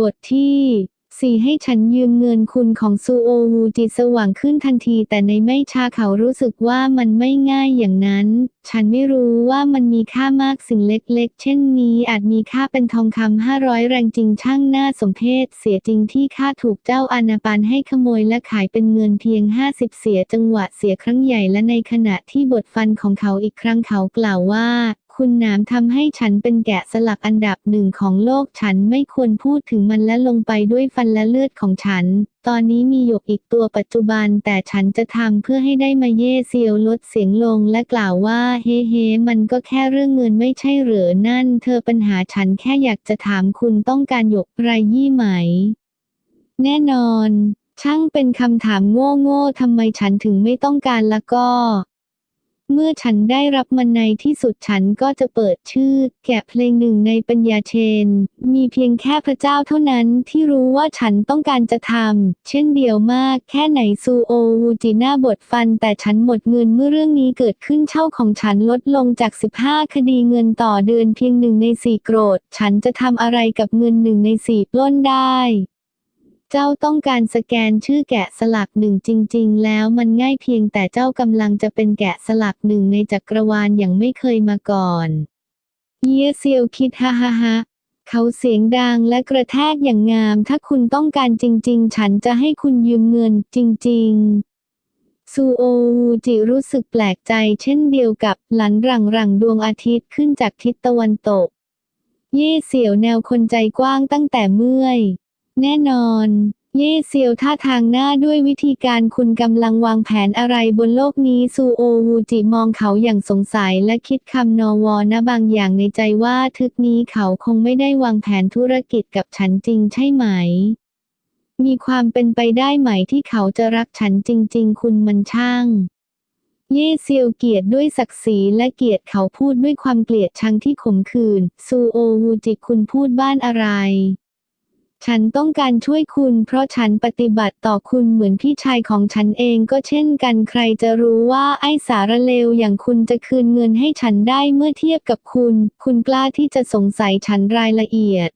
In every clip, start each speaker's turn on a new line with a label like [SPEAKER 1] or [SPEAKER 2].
[SPEAKER 1] บทที่สี่ให้ฉันยืมเงินคุณของซูโอวูจิตสว่างขึ้นทันที แต่ในไม่ช้าเขารู้สึกว่ามันไม่ง่ายอย่างนั้น ฉันไม่รู้ว่ามันมีค่ามากสิ่งเล็กๆ เช่นนี้อาจมีค่าเป็นทองคำห้าร้อยแรงจริงช่างน่าสมเพชเสียจริงที่ข้าถูกเจ้าอานาปานให้ขโมยและขายเป็นเงินเพียงห้าสิบเสียจังหวะเสียครั้งใหญ่และในขณะที่บทฟันของเขาอีกครั้งเขากล่าวว่า คุณหนามทำให้ฉันเป็นแกะสลักอันดับหนึ่งของโลกฉันไม่ควรพูดถึงมันและลงไปด้วยฟันและเลือดของฉัน ตอนนี้มีหยกอีกตัวปัจจุบันแต่ฉันจะทำเพื่อให้ได้มาเย่เซียวลดเสียงลงและกล่าวว่าเฮ้เฮมันก็แค่เรื่องเงินไม่ใช่เหรือนั่น เธอปัญหาฉันแค่อยากจะถามคุณต้องการหยกไรยี่ไหม แน่นอน ช่างเป็นคำถามโง่ๆทำไมฉันถึงไม่ต้องการละก็ เมื่อฉันได้รับมันในที่สุดฉันก็จะเปิดชื่อ แกะเพลงหนึ่งในปัญญาเชน มีเพียงแค่พระเจ้าเท่านั้นที่รู้ว่าฉันต้องการจะทำ เช่นเดียวมากแค่ไหนซูโอวูจิน่าบทฟัน แต่ฉันหมดเงินเมื่อเรื่องนี้เกิดขึ้นเช่าของฉันลดลงจาก 15 คดีเงินต่อเดือนเพียงหนึ่งในสี่โกรธ ฉันจะทำอะไรกับเงินหนึ่งในสี่ปล้นได้ เจ้าต้องการสแกนชื่อแกะสลักหนึ่งจริง ๆ แล้วมันง่ายเพียงแต่เจ้ากำลังจะเป็นแกะสลักหนึ่งในจักรวาลอย่างไม่เคยมาก่อน เยียเซียวคิดฮ่าฮ่าฮ่าเขาเสียงดังและกระแทกอย่างงาม ถ้าคุณต้องการจริง ๆ ฉันจะให้คุณยืมเงินจริง ๆซูโอวูจิรู้สึกแปลกใจเช่นเดียวกับหลันหลังหลังดวงอาทิตย์ขึ้นจากทิศตะวันตก เย่เสี่ยวแนวคนใจกว้างตั้งแต่เมื่อย แน่นอน เย่เซียวท่าทางหน้าด้วยวิธีการคุณกำลังวางแผนอะไรบนโลกนี้ซูโอวูจิมองเขาอย่างสงสัยและคิดคำนอวอนะบางอย่างในใจว่าทึกนี้เขาคงไม่ได้วางแผนธุรกิจกับฉันจริงใช่ไหม มีความเป็นไปได้ไหมที่เขาจะรักฉันจริง ๆ คุณมันช่างเย่เซียวเกียรติด้วยศักดิ์ศรีและเกียรติเขาพูดด้วยความเกลียดชังที่ขมขื่นซูโอวูจิคุณพูดบ้านอะไร ฉันต้องการช่วยคุณ เพราะฉันปฏิบัติต่อคุณเหมือนพี่ชายของฉันเองก็เช่นกันใครจะรู้ว่าไอ้สารเลวอย่างคุณจะคืนเงินให้ฉันได้เมื่อเทียบกับคุณ คุณกล้าที่จะสงสัยฉันรายละเอียด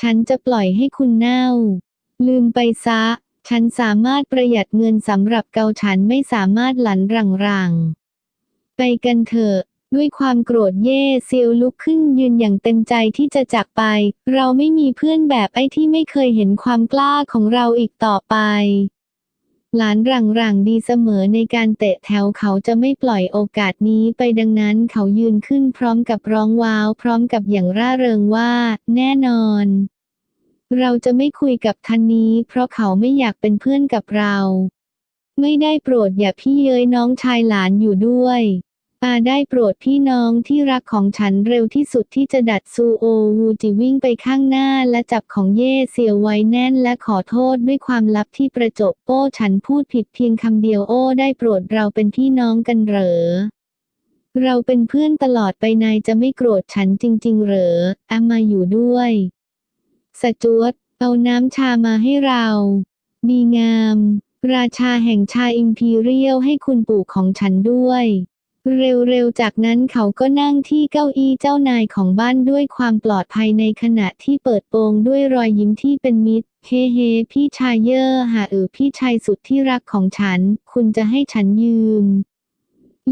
[SPEAKER 1] ฉันจะปล่อยให้คุณเน่า ลืมไปซะ ฉันสามารถประหยัดเงินสำหรับเกาฉันไม่สามารถหลันรังรังไปกันเถอะ ด้วยความโกรธเย่เซียวลุกขึ้นยืนอย่างเต็มใจที่จะจากไป เราไม่มีเพื่อนแบบไอ้ที่ไม่เคยเห็นความกล้าของเราอีกต่อไป หลานหลังหลังดีเสมอในการเตะแถวเขาจะไม่ปล่อยโอกาสนี้ไปดังนั้นเขายืนขึ้นพร้อมกับร้องว้าว พร้อมกับอย่างร่าเริงว่า แน่นอน เราจะไม่คุยกับทันนี้ เพราะเขาไม่อยากเป็นเพื่อนกับเรา ไม่ได้โปรดอย่าพี่เย้ยน้องชายหลานอยู่ด้วย อาได้โปรดพี่น้องที่รักของฉันเร็วที่สุดที่จะดัดซูโอวูจิวิ่งไปข้างหน้าและจับของเย่เซียวไว้แน่นและขอโทษด้วยความลับที่ประจบโอ้ฉันพูดผิดเพียงคำเดียวโอ้ได้โปรดเราเป็นพี่น้องกันเหรอ เราเป็นเพื่อนตลอดไปนายจะไม่โกรธฉันจริง ๆ เหรออามาอยู่ด้วยสจวตเอาน้ำชามาให้เราดีงาม ราชาแห่งชาอิมพีเรียลให้คุณปู่ของฉันด้วย เร็วๆ จากนั้นเขาก็นั่งที่เก้าอี้เจ้านายของบ้านด้วยความปลอดภัยในขณะที่เปิดโปงด้วยรอยยิ้มที่เป็นมิตร เฮ้เฮพี่ชายเย่อหาเออพี่ชายสุดที่รักของฉัน คุณจะให้ฉันยืม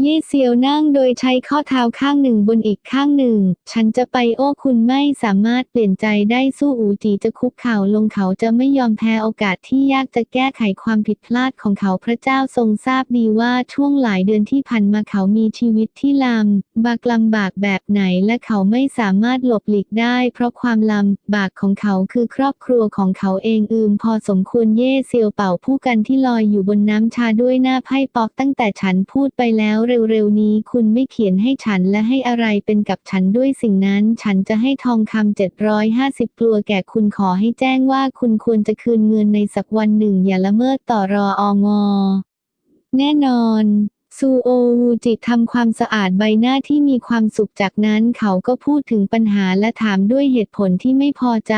[SPEAKER 1] ย่เซียวนั่งโดยใช้ข้อเท้าข้างหนึ่งบนอีกข้างหนึ่ง ฉันจะไปโอ้คุณไม่สามารถเปลี่ยนใจได้สู้อูจีจะคุกเข่าลงเขาจะไม่ยอมแพ้โอกาสที่ยากจะแก้ไขความผิดพลาดของเขาพระเจ้าทรงทราบดีว่าช่วงหลายเดือนที่ผ่านมาเขามีชีวิตที่ลำบากลำบากแบบไหนและเขาไม่สามารถหลบหลีกได้ เพราะความลำบากของเขาคือครอบครัวของเขาเองอืม พอสมควรเย่เซียวเป่าผู้กันที่ลอยอยู่บนน้ำชาด้วยหน้าไพ่ปอกตั้งแต่ฉันพูดไปแล้วเร็วๆนี้คุณไม่เขียนให้ฉันและให้อะไรเป็นกับฉันด้วยสิ่งนั้นฉันจะให้ทองคำเจ็ดร้อยห้าสิบกลัวแก่คุณขอให้แจ้งว่าคุณควรจะคืนเงินในสักวันหนึ่งอย่าละเมิดต่อรอองอ แน่นอนซูโอวูจิทำความสะอาดใบหน้าที่มีความสุขจากนั้นเขาก็พูดถึงปัญหาและถามด้วยเหตุผลที่ไม่พอใจ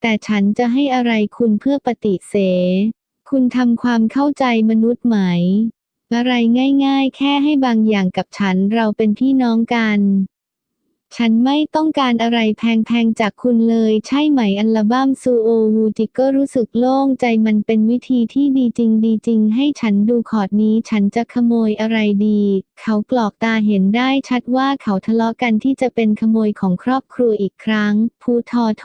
[SPEAKER 1] แต่ฉันจะให้อะไรคุณเพื่อปฏิเสธ คุณทำความเข้าใจมนุษย์ไหม อะไรง่ายๆ แค่ให้บางอย่างกับฉันเราเป็นพี่น้องกัน ฉันไม่ต้องการอะไรแพงๆจากคุณเลยใช่ไหมอัลบั้มซูโอวูจิก็รู้สึกโล่งใจมันเป็นวิธีที่ดีจริงดีจริงให้ฉันดูคอร์ดนี้ฉันจะขโมยอะไรดี เขากรอกตาเห็นได้ชัดว่าเขาทะเลาะกันที่จะเป็นขโมยของครอบครัวอีกครั้ง พูทอโท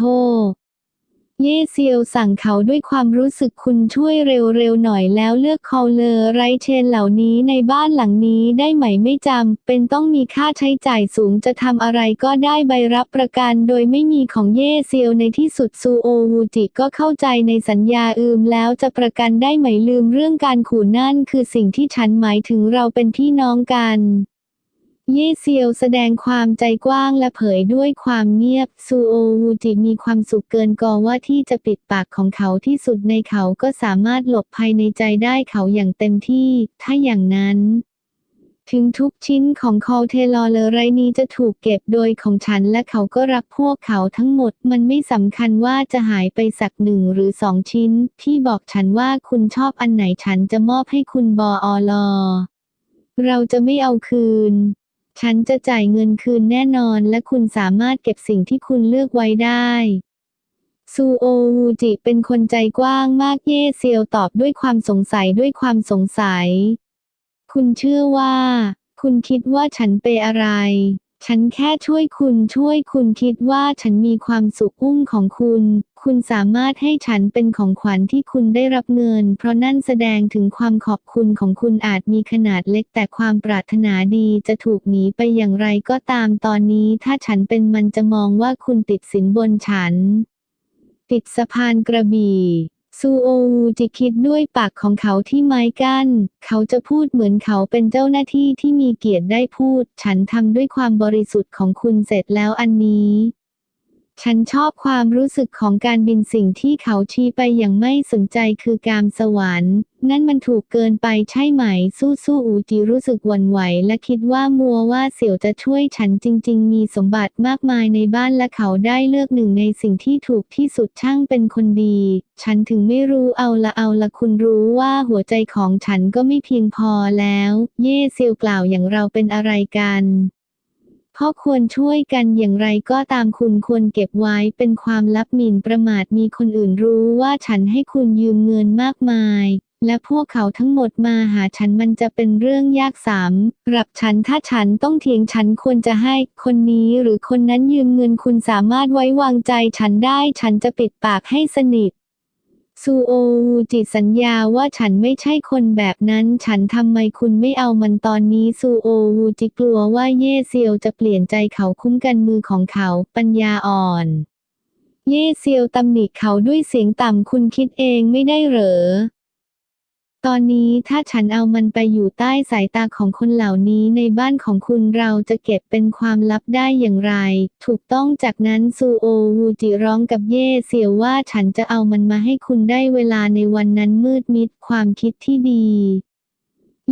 [SPEAKER 1] เย่เซียวสั่งเขาด้วยความรู้สึกคุณช่วยเร็วๆหน่อยแล้วเลือกคอลเลอร์ไรเชนเหล่านี้ในบ้านหลังนี้ได้ไหมไม่จำเป็นต้องมีค่าใช้จ่ายสูงจะทำอะไรก็ได้ใบรับประกันโดยไม่มีของเย่เซียวในที่สุดซูโอวูจิก็เข้าใจในสัญญาอืมแล้วจะประกันได้ไหมลืมเรื่องการขู่นั่นคือสิ่งที่ฉันหมายถึงเราเป็นพี่น้องกัน ย่เซียวแสดงความใจกว้างและเผยด้วยความเงียบ ซูโอวูจิมีความสุขเกินกอว่าที่จะปิดปากของเขาที่สุดในเขาก็สามารถหลบภายในใจได้เขาอย่างเต็มที่ ถ้าอย่างนั้น ถึงทุกชิ้นของคอลเทลอเลอไรนี้จะถูกเก็บโดยของฉันและเขาก็รักพวกเขาทั้งหมด มันไม่สำคัญว่าจะหายไปสักหนึ่งหรือสองชิ้น ที่บอกฉันว่าคุณชอบอันไหนฉันจะมอบให้คุณบออลอเราจะไม่เอาคืน ฉันจะจ่ายเงินคืนแน่นอนและคุณสามารถเก็บสิ่งที่คุณเลือกไว้ได้ซูโอวูจิเป็นคนใจกว้างมากเย่เซียวตอบด้วยความสงสัยด้วยความสงสัย คุณเชื่อว่า คุณคิดว่าฉันเปอะไร ฉันแค่ช่วยคุณช่วยคุณคิดว่าฉันมีความสุขอุ้มของคุณ คุณสามารถให้ฉันเป็นของขวัญที่คุณได้รับเงิน เพราะนั่นแสดงถึงความขอบคุณของคุณอาจมีขนาดเล็กแต่ความปรารถนาดีจะถูกหนีไปอย่างไรก็ตามตอนนี้ ถ้าฉันเป็นมันจะมองว่าคุณติดสินบนฉัน ติดสะพานกระบี่ ซูโอวูจิคิดด้วยปากของเขาที่ไม้กั้น เขาจะพูดเหมือนเขาเป็นเจ้าหน้าที่ที่มีเกียรติได้พูด ฉันทำด้วยความบริสุทธิ์ของคุณเสร็จแล้วอันนี้ ฉันชอบความรู้สึกของการบินสิ่งที่เขาชี้ไปอย่างไม่สนใจคือการสวรรค์ นั่นมันถูกเกินไปใช่ไหม สู้สู้อูจีรู้สึกหวั่นไหว และคิดว่ามัวว่าเสี่ยวจะช่วยฉันจริง ๆ มีสมบัติมากมายในบ้านและเขาได้เลือกหนึ่งในสิ่งที่ถูกที่สุดช่างเป็นคนดี ฉันถึงไม่รู้เอาละเอาละคุณรู้ว่าหัวใจของฉันก็ไม่เพียงพอแล้ว เย่เซียวกล่าวอย่างเราเป็นอะไรกันพ่อควรช่วยกันอย่างไรก็ตามคุณควรเก็บไว้เป็นความลับหมิ่นประมาทมีคนอื่นรู้ว่าฉันให้คุณยืมเงินมากมาย และพวกเขาทั้งหมดมาหาฉันมันจะเป็นเรื่องยากสามรับฉันถ้าฉันต้องเถียงฉันควรจะให้ คนนี้หรือคนนั้นยืมเงินคุณสามารถไว้วางใจฉันได้ฉันจะปิดปากให้สนิทซูโอวูจิสัญญาว่าฉันไม่ใช่คนแบบนั้น ฉันทำไมคุณไม่เอามันตอนนี้ซูโอวูจิกลัวว่าเย่เซียวจะเปลี่ยนใจเขาคุ้มกันมือของเขาปัญญาอ่อน เย่เซียวตำหนิเขาด้วยเสียงต่ำคุณคิดเองไม่ได้เหรอ ตอนนี้ถ้าฉันเอามันไปอยู่ใต้สายตาของคนเหล่านี้ในบ้านของคุณเราจะเก็บเป็นความลับได้อย่างไร ถูกต้องจากนั้นซูโอวูจิร้องกับเย่เสียวว่าฉันจะเอามันมาให้คุณได้เวลาในวันนั้นมืดมิดความคิดที่ดี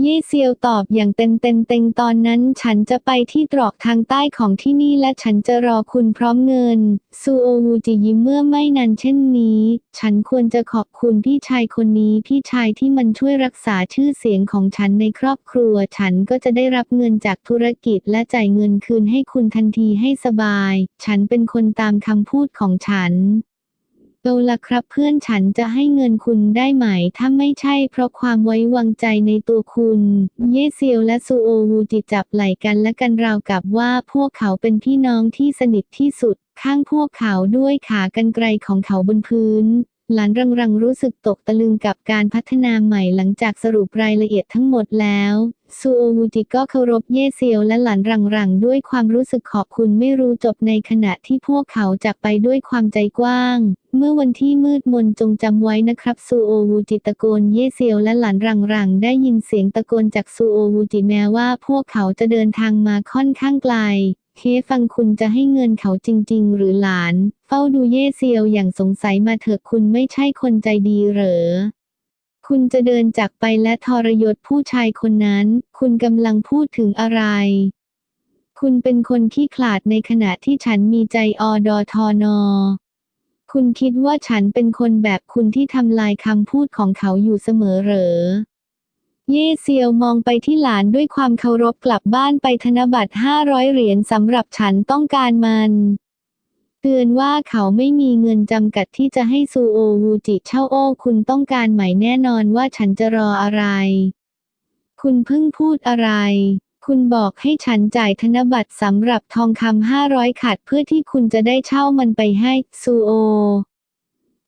[SPEAKER 1] ย่เซียวตอบอย่างเต็มเต็มเต็งตอนนั้นฉันจะไปที่ตรอกทางใต้ของที่นี่และฉันจะรอคุณพร้อมเงิน ซูโอวูจิยิ้มเมื่อไม่นานเช่นนี้ ฉันควรจะขอบคุณพี่ชายคนนี้พี่ชายที่มันช่วยรักษาชื่อเสียงของฉันในครอบครัว ฉันก็จะได้รับเงินจากธุรกิจและจ่ายเงินคืนให้คุณทันทีให้สบาย ฉันเป็นคนตามคำพูดของฉัน เอาละครับเพื่อนฉันจะให้เงินคุณได้ไหม ถ้าไม่ใช่เพราะความไว้วางใจในตัวคุณ เยเซียวและซูโอวูจิจับไหล่กันและกันราวกับว่าพวกเขาเป็นพี่น้องที่สนิทที่สุด ข้างพวกเขาด้วยขากรรไกรของเขาบนพื้น หลานรังรังรู้สึกตกตะลึงกับการพัฒนาใหม่หลังจากสรุปรายละเอียดทั้งหมดแล้วซูโอวูจิก็เคารพเย่เซียวและหลานรังรังด้วยความรู้สึกขอบคุณไม่รู้จบในขณะที่พวกเขาจากไปด้วยความใจกว้าง เมื่อวันที่มืดมนจงจำไว้นะครับซูโอวูจิตะโกนเย่เซียวและหลานรังรังได้ยินเสียงตะโกนจากซูโอวูจิแม้ว่าพวกเขาจะเดินทางมาค่อนข้างไกล เฮ้ฟังคุณจะให้เงินเขาจริง ๆ หรือหลาน เฝ้าดูเย่เซียวอย่างสงสัยมาเถอะคุณไม่ใช่คนใจดีเหรอ คุณจะเดินจากไปและทรยศผู้ชายคนนั้น คุณกำลังพูดถึงอะไร คุณเป็นคนขี้ขลาดในขณะที่ฉันมีใจอดอทอนอคุณคิดว่าฉันเป็นคนแบบคุณที่ทำลายคำพูดของเขาอยู่เสมอเหรอ เย่เซียวมองไปที่หลานด้วยความเคารพกลับบ้านไปธนบัตรห้าร้อยเหรียญสำหรับฉันต้องการมันเตือนว่าเขาไม่มีเงินจำกัดที่จะให้ซูโอวูจิเช่าโอ้คุณต้องการไหมแน่นอนว่าฉันจะรออะไร คุณเพิ่งพูดอะไร คุณบอกให้ฉันจ่ายธนบัตรสำหรับทองคำห้าร้อยขัดเพื่อที่คุณจะได้เช่ามันไปให้ซูโอ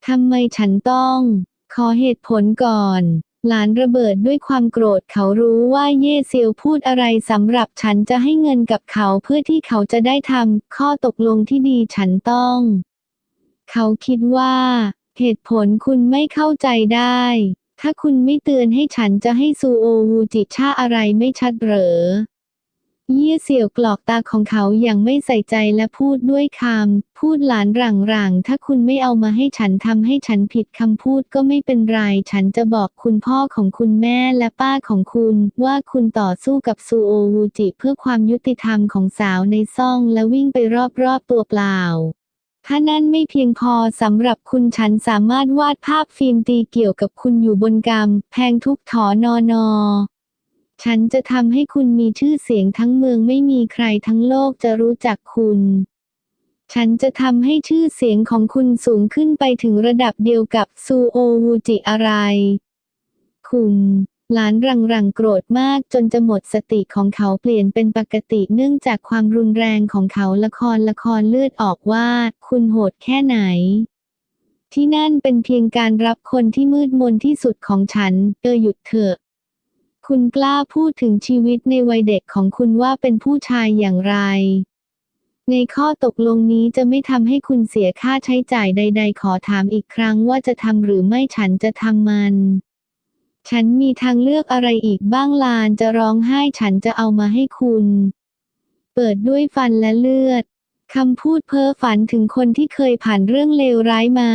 [SPEAKER 1] ทำไมฉันต้อง ขอเหตุผลก่อน หลานระเบิดด้วยความโกรธเขารู้ว่าเย่เซียวพูดอะไรสำหรับฉันจะให้เงินกับเขาเพื่อที่เขาจะได้ทำข้อตกลงที่ดีฉันต้อง เขาคิดว่า เหตุผลคุณไม่เข้าใจได้ ถ้าคุณไม่เตือนให้ฉันจะให้ซูโอวูจิชาอะไรไม่ชัดเหรอ เยี่ยเสี่ยวกรอกตาของเขาอย่างไม่ใส่ใจและพูดด้วยคำ พูดหลานหลังๆ ถ้าคุณไม่เอามาให้ฉันทำให้ฉันผิดคำพูดก็ไม่เป็นไร ฉันจะบอกคุณพ่อของคุณแม่และป้าของคุณ ว่าคุณต่อสู้กับซูโอวูจิเพื่อความยุติธรรมของสาวในซ่องและวิ่งไปรอบๆตัวเปล่าถ้านั่นไม่เพียงพอสำหรับคุณฉันสามารถวาดภาพฟิล์มตีเกี่ยวกับคุณอยู่บนกำแพงทุกถอนอนอ ฉันจะทำให้คุณมีชื่อเสียงทั้งเมืองไม่มีใครทั้งโลกจะรู้จักคุณ ฉันจะทำให้ชื่อเสียงของคุณสูงขึ้นไปถึงระดับเดียวกับซูโอวูจิอะไร คุณหลานรังรังโกรธมากจนจะหมดสติของเขาเปลี่ยนเป็นปกติเนื่องจากความรุนแรงของเขาละครละครเลือดออกว่า คุณโหดแค่ไหน ที่นั่นเป็นเพียงการรับคนที่มืดมนที่สุดของฉันเออหยุดเถอะ คุณกล้าพูดถึงชีวิตในวัยเด็กของคุณว่าเป็นผู้ชายอย่างไร ในข้อตกลงนี้จะไม่ทำให้คุณเสียค่าใช้จ่ายใด ๆ ขอถามอีกครั้งว่าจะทำหรือไม่ฉันจะทำมัน ฉันมีทางเลือกอะไรอีกบ้างลานจะร้องไห้ฉันจะเอามาให้คุณ เปิดด้วยฟันและเลือดคำพูดเพ้อฝันถึงคนที่เคยผ่านเรื่องเลวร้ายมา